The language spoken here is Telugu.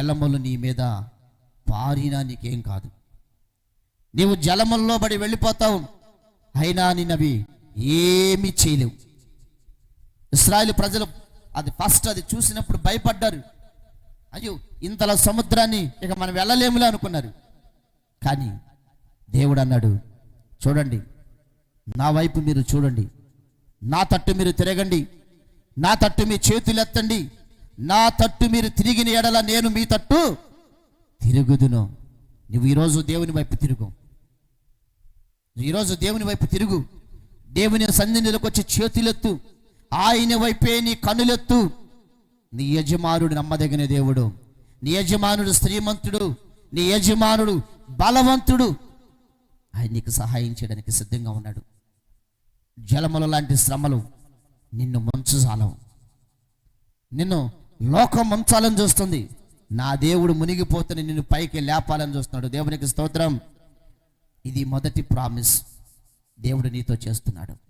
జలములు నీ మీద పారినా నీకేం కాదు. నీవు జలముల్లో పడి వెళ్ళిపోతావు. అయినా నిన్నవి ఏమీ చేయలేవు. ఇస్రాయేల్ ప్రజలు అది ఫస్ట్ అది చూసినప్పుడు భయపడ్డారు. అయ్యో ఇంతలా సముద్రాన్ని ఇక మనం వెళ్ళలేములే అనుకున్నారు. కానీ దేవుడు అన్నాడు చూడండి నా వైపు మీరు చూడండి. నా తట్టు మీరు తిరగండి. నా తట్టు మీ చేతులు ఎత్తండి నా తట్టు మీరు తిరిగిన ఎడల నేను మీ తట్టు తిరుగుదును. నువ్వు ఈరోజు దేవుని వైపు తిరుగు. ఈరోజు దేవుని వైపు తిరుగు. దేవుని సన్నిధిలోకి వచ్చి చేతులెత్తు. ఆయన వైపే నీ కనులెత్తు. నీ యజమానుడు నమ్మదగిన దేవుడు. నీ యజమానుడు శ్రీమంతుడు. నీ యజమానుడు బలవంతుడు. ఆయన నీకు సహాయం చేయడానికి సిద్ధంగా ఉన్నాడు. జలముల లాంటి శ్రమలు నిన్ను ముంచజాలవు నిన్ను లోకం ముంచాలని చూస్తుంది. నా దేవుడు మునిగిపోతే నిన్ను పైకి లేపాలని చూస్తున్నాడు. దేవునికి స్తోత్రం. ఇది మొదటి ప్రామిస్ దేవుడు నీతో చేస్తున్నాడు.